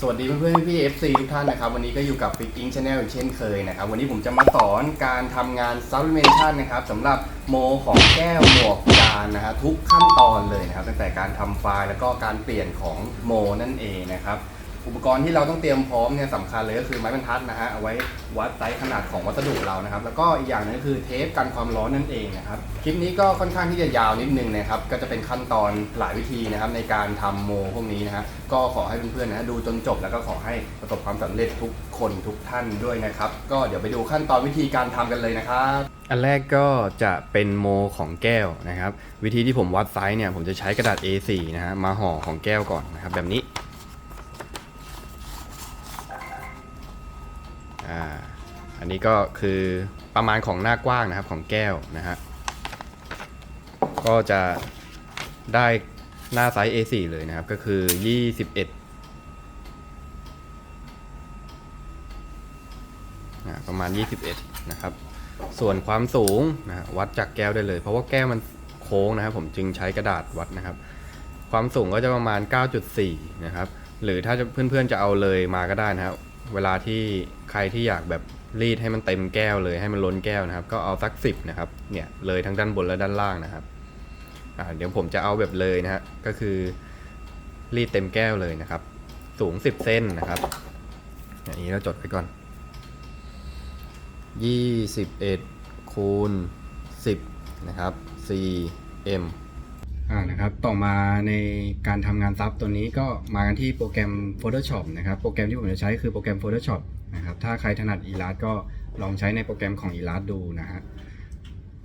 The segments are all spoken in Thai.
สวัสดีเพื่อนๆพี่เอฟซีทุกท่านนะครับวันนี้ก็อยู่กับ Big Ink Channel เช่นเคยนะครับวันนี้ผมจะมาสอนการทำงาน Sublimation นะครับสำหรับโมของแก้วหมวกจานนะฮะทุกขั้นตอนเลยนะครับตั้งแต่การทำไฟล์แล้วก็การเปลี่ยนของโมนั่นเองนะครับ อุปกรณ์ที่เราต้องเตรียมพร้อมเนี่ยสำคัญเลยก็คือไม้บรรทัดนะฮะเอาไว้วัดไซส์ขนาดของวัสดุเรานะครับ แล้วก็อีกอย่างหนึงก็คือเทปกันความร้อนนั่นเองนะครับคลิปนี้ก็ค่อนข้างที่จะยาวนิดนึงนะครับก็จะเป็นขั้นตอนหลายวิธีนะครับในการทำโมพวกนี้นะฮะก็ขอให้เพื่อนๆนะดูจนจบแล้วก็ขอให้ประสบความสำเร็จทุกคนทุกท่านด้วยนะครับ ก็เดี๋ยวไปดูขั้นตอนวิธีการทำกันเลยนะครับอันแรกก็จะเป็นโมของแก้วนะครับ วิธีที่ผมวัดไซส์เนี่ยผมจะใช้กระดาษ A4 นะฮะมาห่อของแก้วก่อนนะครับแบบนี้ อ่า อันนี้ก็คือประมาณของหน้ากว้างนะครับของแก้วนะฮะก็จะได้หน้าไซส์ A4 เลยนะครับ ก็คือ 21อ่าประมาณ 21 นะครับ ส่วนความสูงนะฮะวัดจากแก้วได้เลย เพราะว่าแก้วมันโค้งนะครับ ผมจึงใช้กระดาษวัดนะครับ ความสูงก็จะประมาณ 9.4 นะครับ หรือถ้าเพื่อนๆจะเอาเลยมาก็ได้นะครับ เวลาที่ใครที่อยากแบบ รีดให้มันเต็มแก้วเลยให้มันล้นแก้วนะครับ ก็เอาสักสิบนะครับเนี่ยเลยทั้งด้านบนและด้านล่างนะครับอ่าเดี๋ยวผมจะเอาแบบเลยนะฮะก็คือรีดเต็มแก้วเลยนะครับ สูง10เส้นนะครับอย่างนี้เราจดไปก่อน21คูณ10นะครับ cm อ่านะครับต่อมาในการทำงานซับตัวนี้ก็มากันที่โปรแกรม Photoshop นะครับ โปรแกรมที่ผมจะใช้คือโปรแกรม Photoshop นะครับถ้าใครถนัด Illustrator ก็ลองใช้ในโปรแกรมของ Illustrator ดูนะฮะ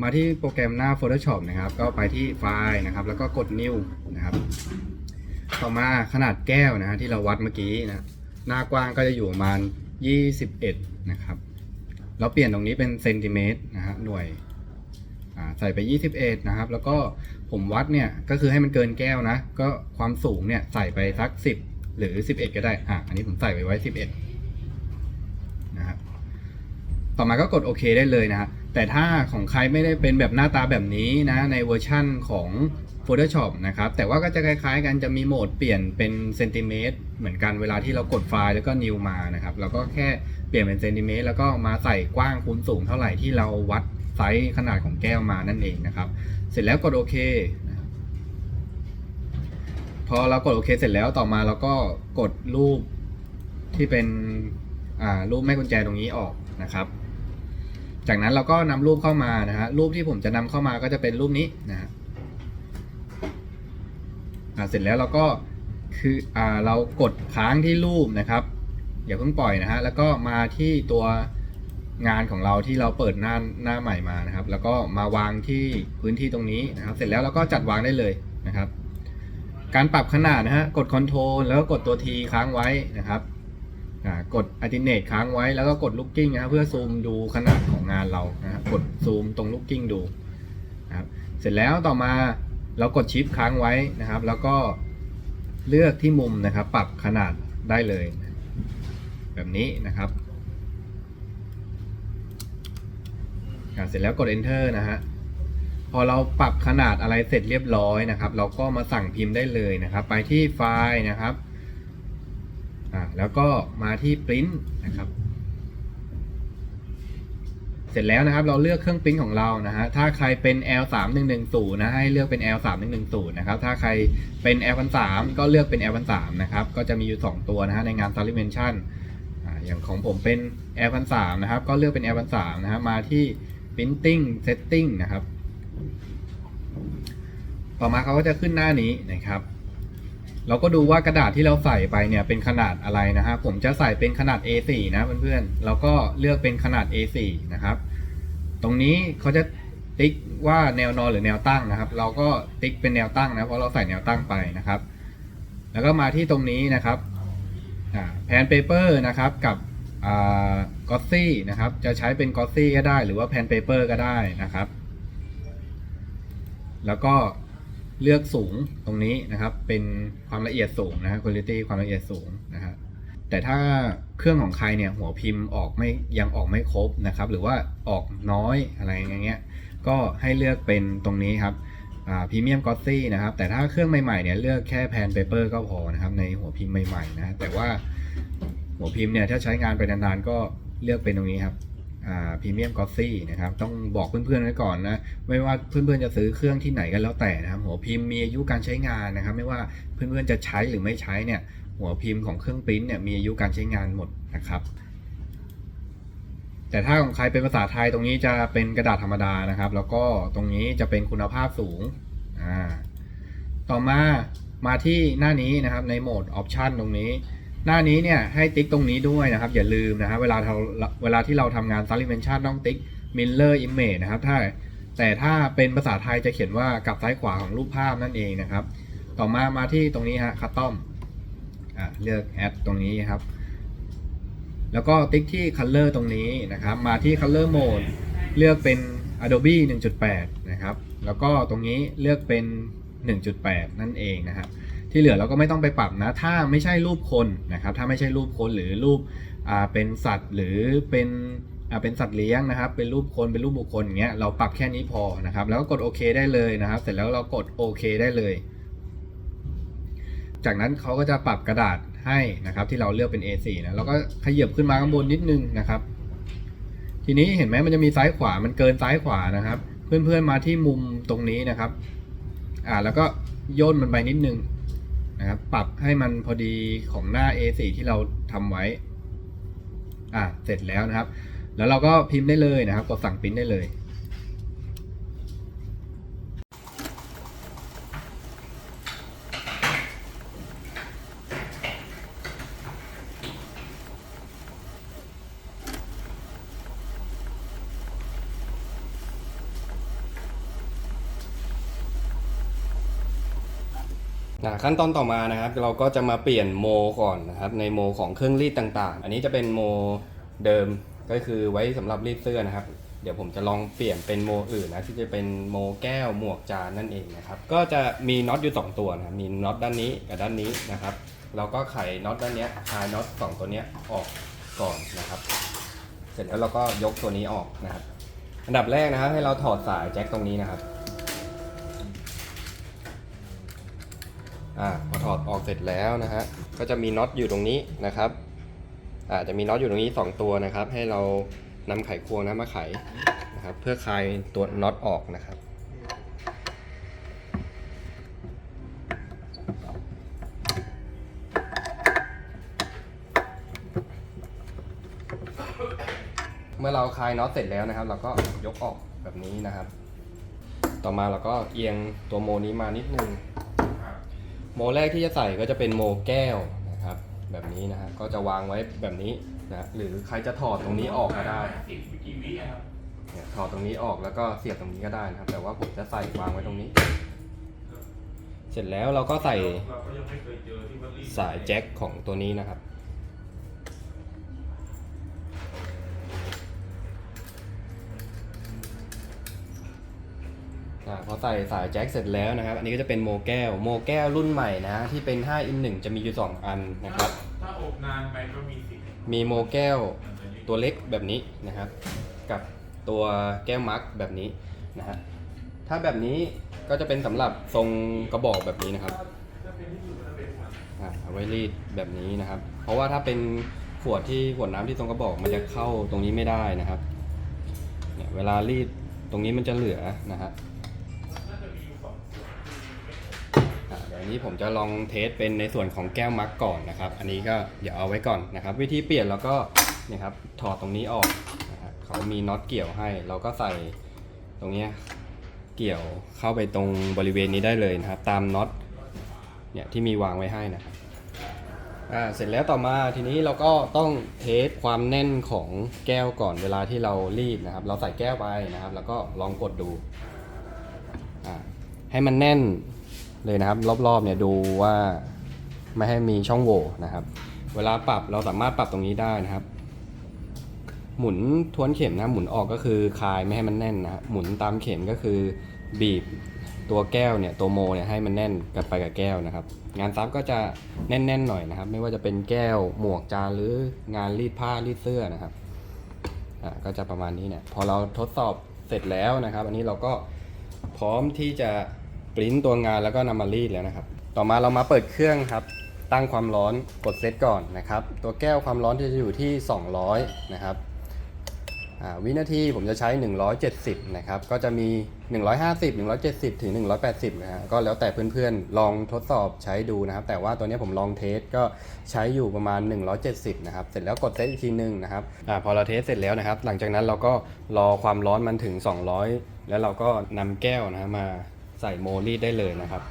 มาที่โปรแกรมหน้า Photoshop นะครับ ก็ไปที่ไฟล์นะครับ แล้วก็กด New นะครับต่อมาขนาดแก้วนะฮะที่เราวัดเมื่อกี้นะหน้ากว้างก็จะอยู่ประมาณ 21 นะครับ เราเปลี่ยนตรงนี้เป็นเซนติเมตรนะฮะหน่วยอ่าใส่ไป 21 นะครับ แล้วก็ผมวัดเนี่ยก็คือให้มันเกินแก้วนะ ก็ความสูงเนี่ยใส่ไปสัก 10 หรือ 11 ก็ได้อะอันนี้ผมใส่ไปไว้ 11 ต่อมาก็กดโอเคได้เลยนะฮะแต่ถ้าของใครไม่ได้เป็นแบบหน้าตาแบบนี้นะในเวอร์ชั่นของ Photoshop นะครับแต่ว่าก็จะคล้ายๆ กันจะมีโหมดเปลี่ยนเป็นเซนติเมตรเหมือนกันเวลาที่เรากดไฟล์แล้วก็ new มานะครับเราก็แค่เปลี่ยนเป็นเซนติเมตรแล้วก็มาใส่กว้างคูณสูงเท่าไหร่ที่เราวัดไซส์ขนาดของแก้วมานั่นเองนะครับ เสร็จแล้วกดโอเคพอเรากดโอเคเสร็จแล้วต่อมาเราก็กดรูปที่เป็นรูปแม่กุญแจตรงนี้ออกนะครับ จากนั้นเราก็นำรูปเข้ามานะฮะรูปที่ผมจะนำเข้ามาก็จะเป็นรูปนี้นะฮะเสร็จแล้วเราก็คืออเรากดค้างที่รูปนะครับอย่าเพิ่งปล่อยนะฮะแล้วก็มาที่ตัวงานของเราที่เราเปิดหน้าหน้าใหม่มานะครับ แล้วก็มาวางที่พื้นที่ตรงนี้นะครับ เสร็จแล้วเราก็จัดวางได้เลยนะครับ การปรับขนาดนะฮะกด Ctrl แล้วก็กดตัว T ค้างไว้นะครับกด Alternate ค้างไว้แล้วก็กด Looking นะครับเพื่อซูมดูขนาด ของงานเรานะครับกดซูมตรง Looking ดูนะครับเสร็จแล้วต่อมาเรากดชิปค้างไว้นะครับ แล้วก็เลือกที่มุมนะครับ ปรับขนาดได้เลย แบบนี้นะครับเสร็จแล้วกด enter นะฮะพอเราปรับขนาดอะไรเสร็จเรียบร้อยนะครับ เราก็มาสั่งพิมพ์ได้เลยนะครับ ไปที่ไฟล์นะครับแล้วก็มาที่ print นะครับ เสร็จแล้วนะครับเราเลือกเครื่องปริ้นของเรานะฮะถ้าใครเป็น L 3 1 1 0นะให้เลือกเป็น L 3 1 1 0นะครับถ้าใครเป็น L 1 3ก็เลือกเป็น L 1 3นะครับก็จะมีอยู่ 2 ตัวนะฮะในงาน Sublimation อ่าอย่างของผมเป็น L 1 3นะครับก็เลือกเป็น L 1 3นะครับมาที่ Printing Setting นะครับ ต่อมาเขาก็จะขึ้นหน้านี้นะครับ เราก็ดูว่ากระดาษที่เราใส่ไปเนี่ยเป็นขนาดอะไรนะฮะผมจะใส่เป็นขนาด A4 นะเพื่อนๆเราก็เลือกเป็นขนาด A4 นะครับ ตรงนี้เขาจะติ๊กว่าแนวนอนหรือแนวตั้งนะครับ เราก็ติ๊กเป็นแนวตั้งนะเพราะเราใส่แนวตั้งไปนะครับ แล้วก็มาที่ตรงนี้นะครับแพนเปเปอร์นะครับกับกอสซี่นะครับ จะใช้เป็นกอสซี่ก็ได้ หรือว่าแพนเปเปอร์ก็ได้นะครับ แล้วก็ เลือกสูงตรงนี้นะครับ เป็นความละเอียดสูงนะฮะคุณภาพความละเอียดสูงนะฮะแต่ถ้าเครื่องของใครเนี่ยหัวพิมพ์ออกไม่ยังออกไม่ครบนะครับ หรือว่าออกน้อยอะไรอย่างเงี้ยก็ให้เลือกเป็นตรงนี้ครับพรีเมียมกอสซี่นะครับ แต่ถ้าเครื่องใหม่ๆเนี่ยเลือกแค่แพนเปเปอร์ก็พอนะครับ ในหัวพิมพ์ใหม่ๆนะแต่ว่าหัวพิมพ์เนี่ยถ้าใช้งานไปนานๆก็เลือกเป็นตรงนี้ครับ พรีเมียมกอซี่นะครับต้องบอกเพื่อนๆไว้ก่อนนะไม่ว่าเพื่อนๆจะซื้อเครื่องที่ไหนกันแล้วแต่นะครับหัวพิมพ์มีอายุการใช้งานนะครับ ไม่ว่าเพื่อนๆจะใช้หรือไม่ใช้เนี่ยหัวพิมพ์ของเครื่องปริ้นเนี่ยมีอายุการใช้งานหมดนะครับ แต่ถ้าของใครเป็นภาษาไทยตรงนี้จะเป็นกระดาษธรรมดานะครับ แล้วก็ตรงนี้จะเป็นคุณภาพสูงอ่าต่อมามาที่หน้านี้นะครับในโหมดออปชันตรงนี้ หน้านี้เนี่ยให้ติ๊กตรงนี้ด้วยนะครับ อย่าลืมนะครับเวลาเราเวลาที่เราทำงาน Sublimation ต้องติ๊ก Mirror Image นะครับถ้าแต่ถ้าเป็นภาษาไทยจะเขียนว่ากลับซ้ายขวาของรูปภาพนั่นเองนะครับ ต่อมามาที่ตรงนี้ฮะ Custom อะเลือก Add ตรงนี้ครับ แล้วก็ติ๊กที่ Color ตรงนี้นะครับ มาที่ Color Mode เลือกเป็น Adobe 1.8 นะครับ แล้วก็ตรงนี้เลือกเป็น 1.8 นั่นเองนะครับ ที่เหลือเราก็ไม่ต้องไปปรับนะ ถ้าไม่ใช่รูปคนนะครับ ถ้าไม่ใช่รูปคนหรือรูปอ่าเป็นสัตว์หรือเป็นอ่าเป็นสัตว์เลี้ยงนะครับ เป็นรูปคน เป็นรูปบุคคลอย่างเงี้ย เราปรับแค่นี้พอนะครับ แล้วก็กดโอเคได้เลยนะครับ เสร็จแล้วเรากดโอเคได้เลย จากนั้นเขาก็จะปรับกระดาษให้นะครับ ที่เราเลือกเป็น A4 นะเราก็ขยับขึ้นมาข้างบนนิดนึงนะครับ ทีนี้เห็นไหมมันจะมีซ้ายขวา มันเกินซ้ายขวานะครับ เพื่อนๆมาที่มุมตรงนี้นะครับ อ่า แล้วก็ย่นมันไปนิดนึง นะครับ ปรับให้มันพอดีของหน้า A4 ที่เราทำไว้ อ่าเสร็จแล้วนะครับ แล้วเราก็พิมพ์ได้เลยนะครับ กดสั่งพิมพ์ได้เลย ขั้นตอนต่อมานะครับ เราก็จะมาเปลี่ยนโมก่อนนะครับ ในโมของเครื่องรีดต่างๆ อันนี้จะเป็นโมเดิมก็คือไว้สำหรับรีดเสื้อนะครับ เดี๋ยวผมจะลองเปลี่ยนเป็นโมอื่นนะที่จะเป็นโมแก้วหมวกจานนั่นเองนะครับ ก็จะมีน็อตอยู่ 2 ตัวนะมีน็อตด้านนี้กับด้านนี้นะครับเราก็ไขน็อตด้านเนี้ยคลายน็อตสองตัวเนี้ยออกก่อนนะครับ เสร็จแล้วเราก็ยกตัวนี้ออกนะครับ อันดับแรกนะครับให้เราถอดสายแจ็คตรงนี้นะครับ อ่าพอ ถอดออกเสร็จแล้วนะฮะก็จะมีน็อตอยู่ตรงนี้นะครับอาจจะมีน็อตอยู่ตรงนี้ 2 ตัวนะครับ ให้เรานำไขควงนะมาไขนะครับ เพื่อคลายตัวน็อตออกนะครับเมื่อเราคลายน็อตเสร็จแล้วนะครับ เราก็ยกออกแบบนี้นะครับ ต่อมาเราก็เอียงตัวโมนี้มานิดนึง โมแรกที่จะใส่ก็จะเป็นโมแก้วนะครับ แบบนี้นะฮะก็จะวางไว้แบบนี้นะหรือใครจะถอดตรงนี้ออกก็ได้สิบกี่วิครับเนี่ยถอดตรงนี้ออกแล้วก็เสียบตรงนี้ก็ได้นะครับ แต่ว่าผมจะใส่วางไว้ตรงนี้ เสร็จแล้วเราก็ใส่สายแจ็คของตัวนี้นะครับ พอใส่สายแจ็คเสร็จแล้วนะครับ อันนี้ก็จะเป็นโมแก้ว โมแก้วรุ่นใหม่นะที่เป็น 5 in 1จะมีอยู่ 2 อันนะครับ ถ้าอบนานไปก็มีสิทธิ์มีโมแก้วมันจะยืดตัวเล็กแบบนี้นะครับ กับตัวแก้วมักแบบนี้นะฮะ ถ้าแบบนี้ก็จะเป็นสำหรับทรงกระบอกแบบนี้นะครับถ้าเป็นที่อยู่ก็จะเป็นถังอ่าเอาไว้รีดแบบนี้นะครับ เพราะว่าถ้าเป็นขวดที่ขวดน้ำที่ทรงกระบอกมันจะเข้าตรงนี้ไม่ได้นะครับ เนี่ยเวลารีดตรงนี้มันจะเหลือนะฮะ วอันนี้ผมจะลองเทสเป็นในส่วนของแก้วมักก่อนนะครับ อันนี้ก็เดี๋ยวเอาไว้ก่อนนะครับ วิธีเปลี่ยนเราก็เนี่ยครับถอดตรงนี้ออกนะครับเขามีน็อตเกี่ยวให้ เราก็ใส่ตรงนี้เกี่ยวเข้าไปตรงบริเวณนี้ได้เลยนะครับ ตามน็อตเนี่ยที่มีวางไว้ให้นะครับอ่าเสร็จแล้วต่อมาทีนี้เราก็ต้องเทสความแน่นของแก้วก่อนเวลาที่เรารีดนะครับ เราใส่แก้วไปนะครับ แล้วก็ลองกดดูอ่าให้มันแน่น เลยนะครับ รอบๆเนี่ยดูว่าไม่ให้มีช่องโหว่นะครับ เวลาปรับเราสามารถปรับตรงนี้ได้นะครับ หมุนทวนเข็มนะหมุนออกก็คือคลายไม่ให้มันแน่นนะหมุนตามเข็มก็คือบีบตัวแก้วเนี่ยตัวโมเนี่ยให้มันแน่นกันไปกับแก้วนะครับ งานซับก็จะแน่นๆหน่อยนะครับ ไม่ว่าจะเป็นแก้วหมวกจานหรืองานรีดผ้ารีดเสื้อนะครับอ่าก็จะประมาณนี้เนี่ยพอเราทดสอบเสร็จแล้วนะครับ อันนี้เราก็พร้อมที่จะ ปริ้นตัวงานแล้วก็นำมารีดแล้วนะครับ ต่อมาเรามาเปิดเครื่องครับ ตั้งความร้อนกดเซตก่อนนะครับ ตัวแก้วความร้อนจะอยู่ที่ 200 นะครับอ่าวินาทีผมจะใช้ 170 นะครับ ก็จะมี 150 170 ถึง 180 นะฮะ ก็แล้วแต่เพื่อนๆ ลองทดสอบใช้ดูนะครับ แต่ว่าตัวนี้ผมลองเทสก็ใช้อยู่ประมาณ 170 นะครับ เสร็จแล้วกดเซตอีกทีหนึงนะครับอาพอเราเทสเสร็จแล้วนะครับ หลังจากนั้นเราก็รอความร้อนมันถึง 200 แล้วเราก็นำแก้วนะมา ใส่โมลีดได้เลยนะครับ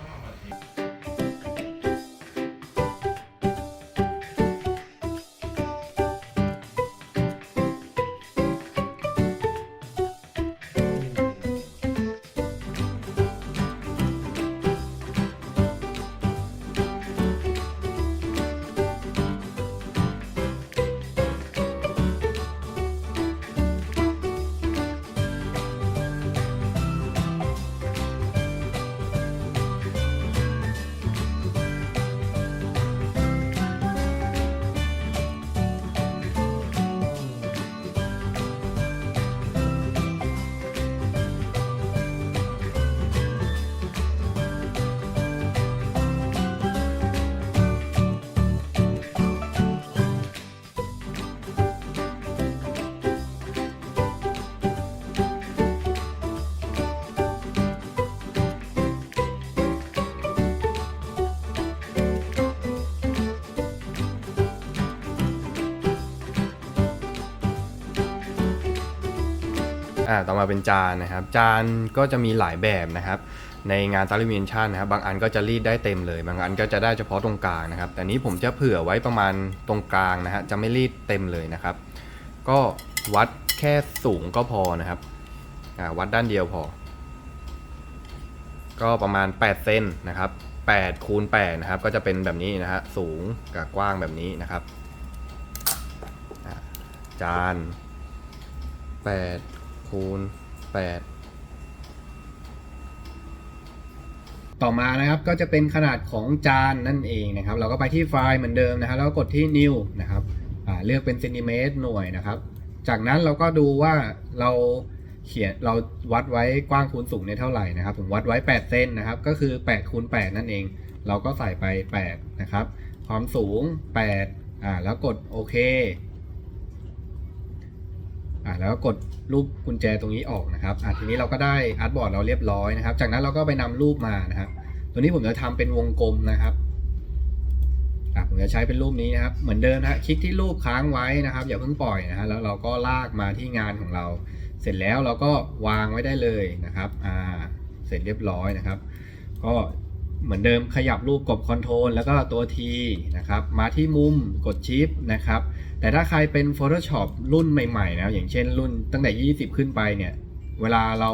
อ่าต่อมาเป็นจานนะครับ จานก็จะมีหลายแบบนะครับ ในงานซาลิเมนชันนะครับ บางอันก็จะรีดได้เต็มเลย บางอันก็จะได้เฉพาะตรงกลางนะครับ แต่นี้ผมจะเผื่อไว้ประมาณตรงกลางนะฮะ จะไม่รีดเต็มเลยนะครับ ก็วัดแค่สูงก็พอนะครับ อ่า วัดด้านเดียวพอ ก็ประมาณ 8 เซนนะครับ8คูณ8นะครับ ก็จะเป็นแบบนี้นะฮะ สูงกับกว้างแบบนี้นะครับอ่าจาน8 คูณ 8 ต่อมานะครับก็จะเป็นขนาดของจานนั่นเองนะครับ เราก็ไปที่ไฟล์เหมือนเดิมนะครับ แล้วก็กดที่ new นะครับเลือกเป็นเซนติเมตรหน่วยนะครับ จากนั้นเราก็ดูว่าเราเขียนเราวัดไว้กว้างคูณสูงเนี่ยเท่าไหร่นะครับ ผมวัดไว้ 8เซนนะครับ ก็คือ8คูณ8นั่นเอง เราก็ใส่ไป 8 นะครับ ความสูง 8 อ่า แล้วกดโอเค อ่าแล้วก็กดรูปกุญแจตรงนี้ออกนะครับอ่าทีนี้เราก็ได้อาร์ตบอร์ดเราเรียบร้อยนะครับ จากนั้นเราก็ไปนำรูปมานะครับ ตัวนี้ผมจะทำเป็นวงกลมนะครับอ่าผมจะใช้เป็นรูปนี้นะครับ เหมือนเดิมนะฮะคลิกที่รูปค้างไว้นะครับ อย่าเพิ่งปล่อยนะฮะแล้วเราก็ลากมาที่งานของเรา เสร็จแล้วเราก็วางไว้ได้เลยนะครับอ่าเสร็จเรียบร้อยนะครับ ก็เหมือนเดิมขยับรูปกดคอนโทรลแล้วก็ตัว T นะครับ มาที่มุมกดชิปนะครับ แต่ถ้าใครเป็น Photoshop รุ่นใหม่ๆนะอย่างเช่นรุ่นตั้งแต่ 20 ขึ้นไปเนี่ย เวลาเรา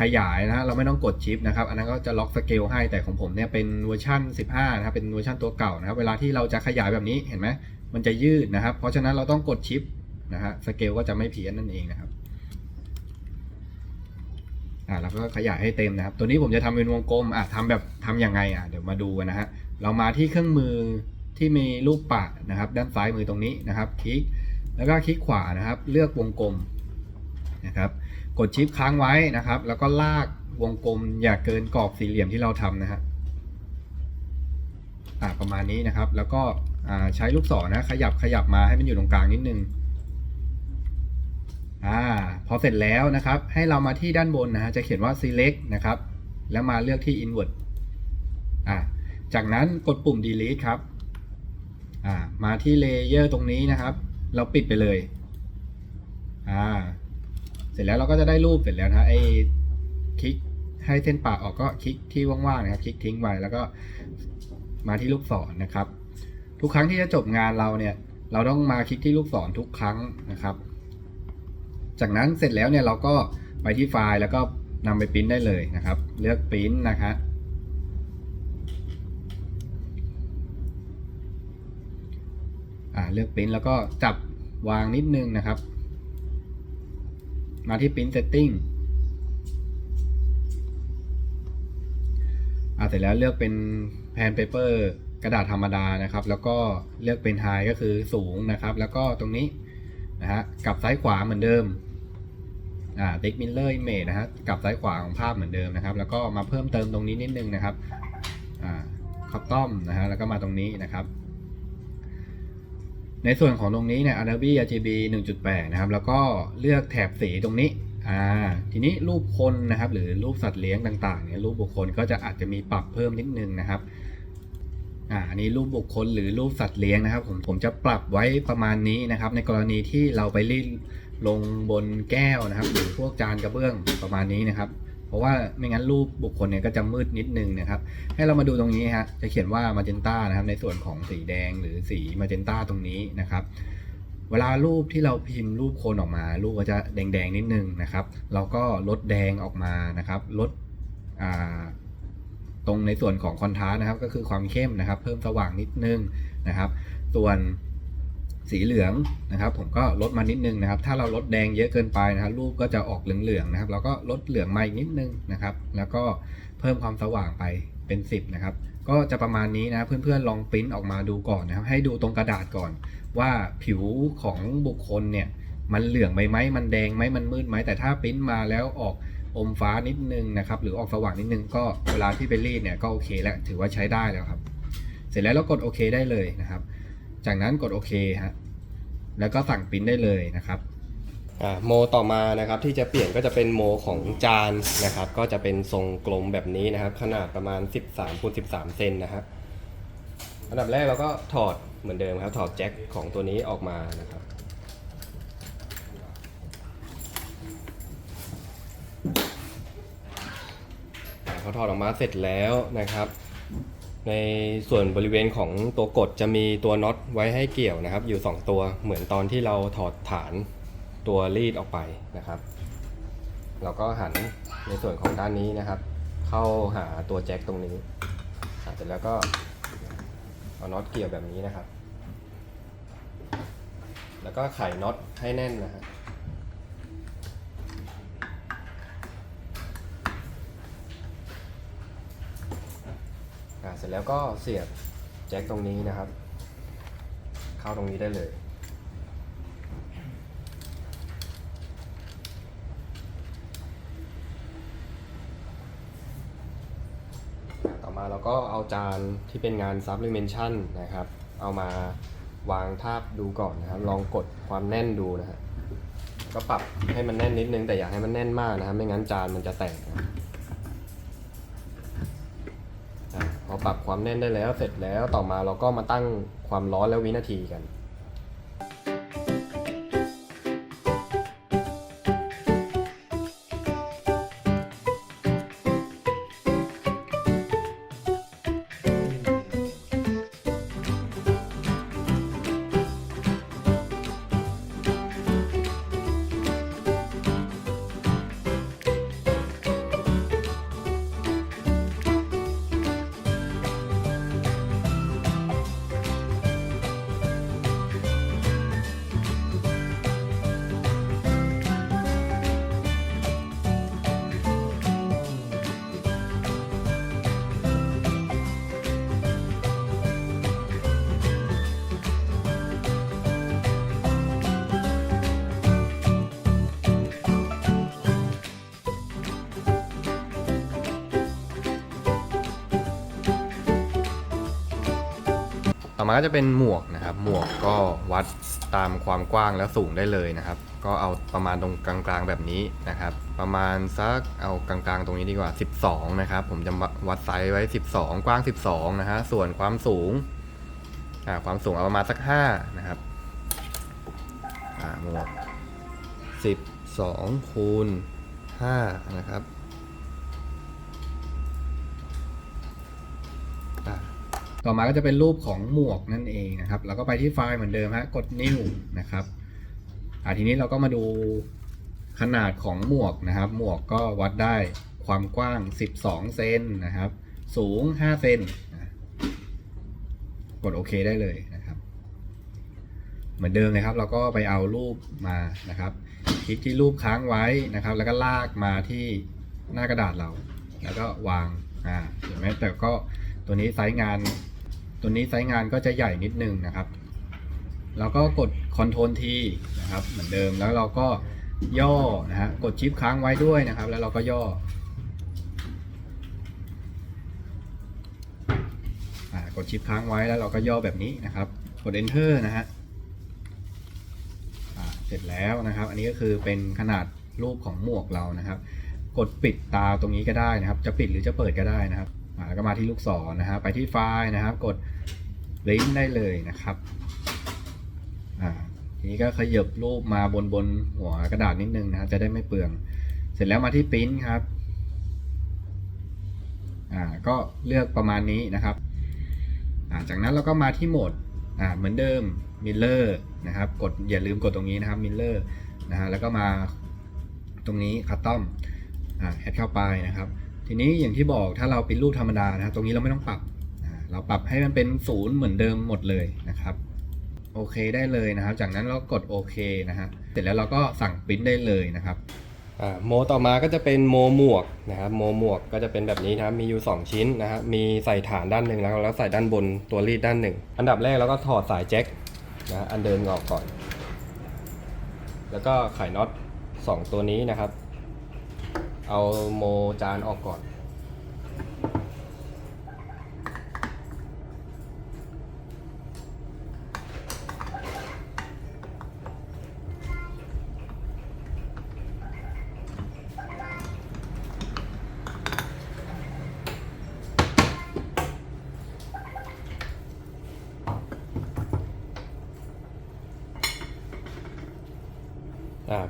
ขยายนะเราไม่ต้องกดชิปนะครับ อันนั้นก็จะล็อกสเกลให้แต่ของผมเนี่ยเป็นเวอร์ชัน15 นะครับ เป็นเวอร์ชันตัวเก่านะครับ เวลาที่เราจะขยายแบบนี้เห็นไหมมันจะยืดนะครับ เพราะฉะนั้นเราต้องกดชิปนะฮะสเกลก็จะไม่เพี้ยนนั่นเองนะครับอ่าเราก็ขยายให้เต็มนะครับ ตัวนี้ผมจะทำเป็นวงกลมอะทำแบบทำยังไงอะเดี๋ยวมาดูกันนะฮะเรามาที่เครื่องมือ ที่มีรูปปะนะครับ ด้านซ้ายมือตรงนี้นะครับ คลิก แล้วก็คลิกขวานะครับ เลือกวงกลมนะครับ กดชิปค้างไว้นะครับ แล้วก็ลากวงกลมอย่าเกินกรอบสี่เหลี่ยมที่เราทำนะฮะประมาณนี้นะครับ แล้วก็ใช้ลูกศรนะขยับขยับมาให้มันอยู่ตรงกลางนิดนึงอ่าพอเสร็จแล้วนะครับ ให้เรามาที่ด้านบนนะฮะจะเขียนว่า select นะครับ แล้วมาเลือกที่ invert อ่าจากนั้นกดปุ่ม delete ครับ อ่ามาที่ layer ตรงนี้นะครับ เราปิดไปเลยอ่าเสร็จแล้วเราก็จะได้รูปเสร็จแล้วนะไอ้คลิกให้เส้นปากออกก็คลิกที่ว่างๆนะครับ คลิกทิ้งไว้แล้วก็มาที่ลูกศรนะครับ ทุกครั้งที่จะจบงานเราเนี่ย เราต้องมาคลิกที่ลูกศรทุกครั้งนะครับ จากนั้นเสร็จแล้วเนี่ยเราก็ไปที่ไฟล์แล้วก็นำไปปริ้นได้เลยนะครับ เลือกปริ้นนะครับอ่า เลือกปริ้นแล้วก็จับวางนิดนึงนะครับ มาที่ปริ้น setting อ่าเสร็จแล้วเลือกเป็นแผ่นเปเปอร์กระดาษธรรมดานะครับ แล้วก็เลือกเป็น high ก็คือสูงนะครับ แล้วก็ตรงนี้นะฮะกลับซ้ายขวาเหมือนเดิมอ่าติ๊กมิลเลอร์อิมเมจนะฮะกลับซ้ายขวาของภาพเหมือนเดิมนะครับ แล้วก็มาเพิ่มเติมตรงนี้นิดนึงนะครับอ่าคับต้อมนะฮะแล้วก็มาตรงนี้นะครับ ในส่วนของตรงนี้เนี่ย Adobe RGB 1.8 นะครับ แล้วก็เลือกแถบสีตรงนี้ อ่า ทีนี้รูปคนนะครับ หรือรูปสัตว์เลี้ยงต่างๆ เนี่ย รูปบุคคลก็จะอาจจะมีปรับเพิ่มนิดนึงนะครับ อ่า อันนี้รูปบุคคลหรือรูปสัตว์เลี้ยงนะครับ ผม ผมจะปรับไว้ประมาณนี้นะครับ ในกรณีที่เราไปรีดลงบนแก้วนะครับ หรือพวกจานกระเบื้องประมาณนี้นะครับ เพราะว่าไม่งั้นรูปบุคคลเนี่ยก็จะมืดนิดนึงนะครับ ให้เรามาดูตรงนี้ฮะจะเขียนว่ามาเจนต้านะครับ ในส่วนของสีแดงหรือสีมาเจนต้าตรงนี้นะครับเวลารูปที่เราพิมพ์รูปคนออกมา รูปก็จะแดงๆนิดนึงนะครับ เราก็ลดแดงออกมานะครับ ลดตรงในส่วนของคอนทราสต์นะครับ ก็คือความเข้มนะครับ เพิ่มสว่างนิดนึงนะครับ ส่วน สีเหลืองนะครับ ผมก็ลดมานิดนึงนะครับ ถ้าเราลดแดงเยอะเกินไปนะครับรูปก็จะออกเหลืองๆนะครับ เราก็ลดเหลืองมาอีกนิดนึงนะครับ แล้วก็เพิ่มความสว่างไปเป็น 10 นะครับ ก็จะประมาณนี้นะเพื่อนๆลองปริ้นออกมาดูก่อนนะครับ ให้ดูตรงกระดาษก่อน ว่าผิวของบุคคลเนี่ยมันเหลืองไหมไหมมันแดงไหมมันมืดไหมแต่ถ้าปริ้นมาแล้วออกอมฟ้านิดนึงนะครับ หรือออกสว่างนิดนึงก็เวลาที่ไปรีดเนี่ยก็โอเคแล้วถือว่าใช้ได้แล้วครับ เสร็จแล้วเรากดโอเคได้เลยนะครับ จากนั้นกดโอเคฮะแล้วก็สั่งปริ้นได้เลยนะครับอ่าโมต่อมานะครับที่จะเปลี่ยนก็จะเป็นโมของจานนะครับ ก็จะเป็นทรงกลมแบบนี้นะครับ ขนาดประมาณ 13คูณ13 เซนนะครับอันดับแรกเราก็ถอดเหมือนเดิมครับถอดแจ็คของตัวนี้ออกมานะครับอ่าพอถอดออกมาเสร็จแล้วนะครับ ในส่วนบริเวณของตัวกดจะมีตัวน็อตไว้ให้เกี่ยวนะครับ อยู่ 2 ตัวเหมือนตอนที่เราถอดฐานตัวรีดออกไปนะครับ เราก็หันในส่วนของด้านนี้นะครับ เข้าหาตัวแจ็คตรงนี้เสร็จแล้วก็เอาน็อตเกี่ยวแบบนี้นะครับ แล้วก็ไขน็อตให้แน่นนะครับ อ่าเสร็จแล้วก็เสียบแจ็คตรงนี้นะครับ เข้าตรงนี้ได้เลย ต่อมาเราก็เอาจานที่เป็นงาน sublimation นะครับ เอามาวางทาบดูก่อนนะครับ ลองกดความแน่นดูนะฮะก็ปรับให้มันแน่นนิดนึงแต่อย่าให้มันแน่นมากนะครับ ไม่งั้นจานมันจะแตกนะ ปรับความแน่นได้แล้วเสร็จแล้วต่อมาเราก็มาตั้งความร้อนและวินาทีกัน อมาก็จะเป็นหมวกนะครับ หมวกก็วัดตามความกว้างและสูงได้เลยนะครับ ก็เอาประมาณตรงกลางๆแบบนี้นะครับ ประมาณสักเอากลางๆตรงนี้ดีกว่า 12 นะครับ ผมจะวัดไซส์ไว้ 12 กว้าง 12 นะฮะ ส่วนความสูงอ่าความสูงเอาประมาณสัก 5 นะครับอ่าหมวก12คูณ5นะครับ อ่า ต่อมาก็จะเป็นรูปของหมวกนั่นเองนะครับ เราก็ไปที่ไฟล์เหมือนเดิมฮะ กด new นะครับอ่าทีนี้เราก็มาดูขนาดของหมวกนะครับ หมวกก็วัดได้ความกว้าง 12 เซนนะครับ สูง 5 เซนกดโอเคได้เลยนะครับ เหมือนเดิมเลยครับ เราก็ไปเอารูปมานะครับ คลิกที่รูปค้างไว้นะครับ แล้วก็ลากมาที่หน้ากระดาษเรา แล้วก็วางอ่าเห็นไหมแต่ก็ตัวนี้ไซส์งาน ตัวนี้ไซส์งานก็จะใหญ่นิดนึงนะครับเราก็กด Ctrl T นะครับ เหมือนเดิมแล้วเราก็ย่อนะฮะกดชิปค้างไว้ด้วยนะครับ แล้วเราก็ย่อกดชิปค้างไว้แล้วเราก็ย่อแบบนี้นะครับ กด enter นะฮะเสร็จแล้วนะครับ อันนี้ก็คือเป็นขนาดรูปของหมวกเรานะครับ กดปิดตาตรงนี้ก็ได้นะครับ จะปิดหรือจะเปิดก็ได้นะครับ แล้วก็มาที่ลูกศรนะฮะไปที่ไฟล์นะครับ กดลิงก์ได้เลยนะครับอ่าทีนี้ก็ขยับรูปมาบนบนหัวกระดาษนิดนึงนะครับจะได้ไม่เปลือง เสร็จแล้วมาที่ปริ้นครับอ่าก็เลือกประมาณนี้นะครับอ่าจากนั้นเราก็มาที่โหมดอ่าเหมือนเดิม Miller นะครับกดอย่าลืมกดตรงนี้นะครับ Miller นะฮะแล้วก็มาตรงนี้ Custom อ่าแอดเข้าไปนะครับ ทีนี้อย่างที่บอกถ้าเราปริ้นรูปธรรมดานะตรงนี้เราไม่ต้องปรับ เราปรับให้มันเป็นศูนย์เหมือนเดิมหมดเลยนะครับโอเคได้เลยนะครับ จากนั้นเรากดโอเคนะฮะเสร็จแล้วเราก็สั่งปริ้นได้เลยนะครับโมต่อมาก็จะเป็นโมหมวกนะครับโมหมวกก็จะเป็นแบบนี้นะครับมีอยู่ 2 ชิ้นนะครับมีใส่ฐานด้านหนึ่งแล้วแล้วใส่ด้านบนตัวรีดด้านหนึ่งอันดับแรกเราก็ถอดสายแจ็คนะฮะอันเดินออกก่อน แล้วก็ไขน็อต2ตัวนี้นะครับ เอาโมจานออกก่อน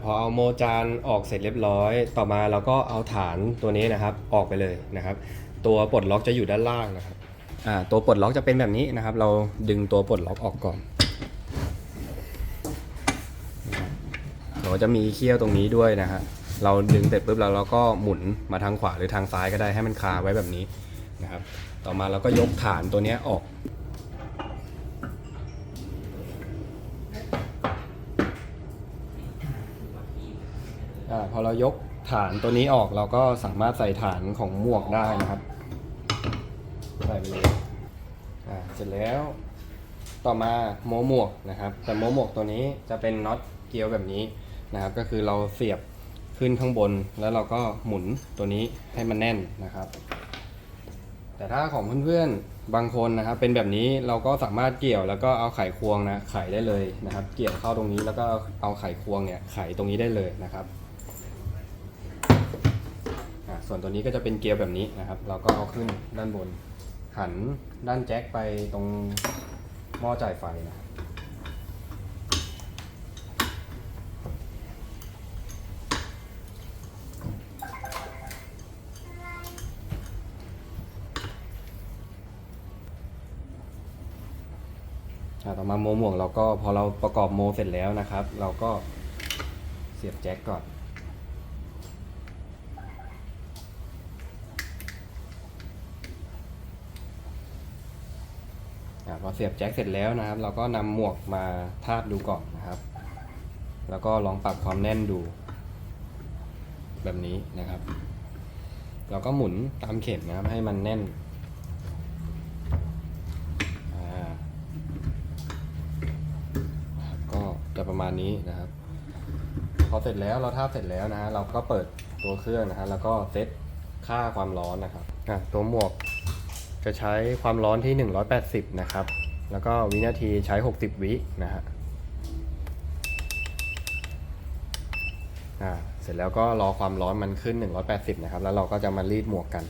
พอเอาโมจานออกเสร็จเรียบร้อย ต่อมาเราก็เอาฐานตัวนี้นะครับออกไปเลยนะครับ ตัวปลดล็อกจะอยู่ด้านล่างนะครับอ่าตัวปลดล็อกจะเป็นแบบนี้นะครับ เราดึงตัวปลดล็อกออกก่อนเราจะมีเขี้ยวตรงนี้ด้วยนะฮะเราดึงเสร็จปุ๊บแล้วเราก็หมุนมาทางขวาหรือทางซ้ายก็ได้ให้มันคาไว้แบบนี้นะครับ ต่อมาเราก็ยกฐานตัวนี้ออก เรายกฐานตัวนี้ออกเราก็สามารถใส่ฐานของหมวกได้นะครับ ใส่ไปเลยอ่าเสร็จแล้ว ต่อมาโมหมวกนะครับ แต่โมหมวกตัวนี้จะเป็นน็อตเกลียวแบบนี้นะครับ ก็คือเราเสียบขึ้นข้างบนแล้วเราก็หมุนตัวนี้ให้มันแน่นนะครับ แต่ถ้าของเพื่อนๆบางคนนะครับ เป็นแบบนี้เราก็สามารถเกี่ยวแล้วก็เอาไขควงนะไขได้เลยนะครับ เกี่ยวเข้าตรงนี้แล้วก็เอาไขควงเนี่ยไขตรงนี้ได้เลยนะครับ ส่วนตัวนี้ก็จะเป็นเกียร์แบบนี้นะครับ เราก็เอาขึ้นด้านบน หันด้านแจ็คไปตรงหม้อจ่ายไฟนะครับอะต่อมาโมหมวกเราก็พอเราประกอบโมเสร็จแล้วนะครับ เราก็เสียบแจ็คก่อน พอเสียบแจ็คเสร็จแล้วนะครับ เราก็นำหมวกมาทาบดูก่อนนะครับ แล้วก็ลองปรับความแน่นดู แบบนี้นะครับ เราก็หมุนตามเข็มนะครับให้มันแน่นก็จะประมาณนี้นะครับ พอเสร็จแล้วเราทาบเสร็จแล้วนะฮะเราก็เปิดตัวเครื่องนะฮะแล้วก็เซตค่าความร้อนนะครับตัวหมวก จะใช้ความร้อนที่ 180 นะครับ แล้วก็วินาทีใช้ 60 วินะฮะอ่าเสร็จแล้วก็รอความร้อนมันขึ้น 180 นะครับ แล้วเราก็จะมารีดหมวกกัน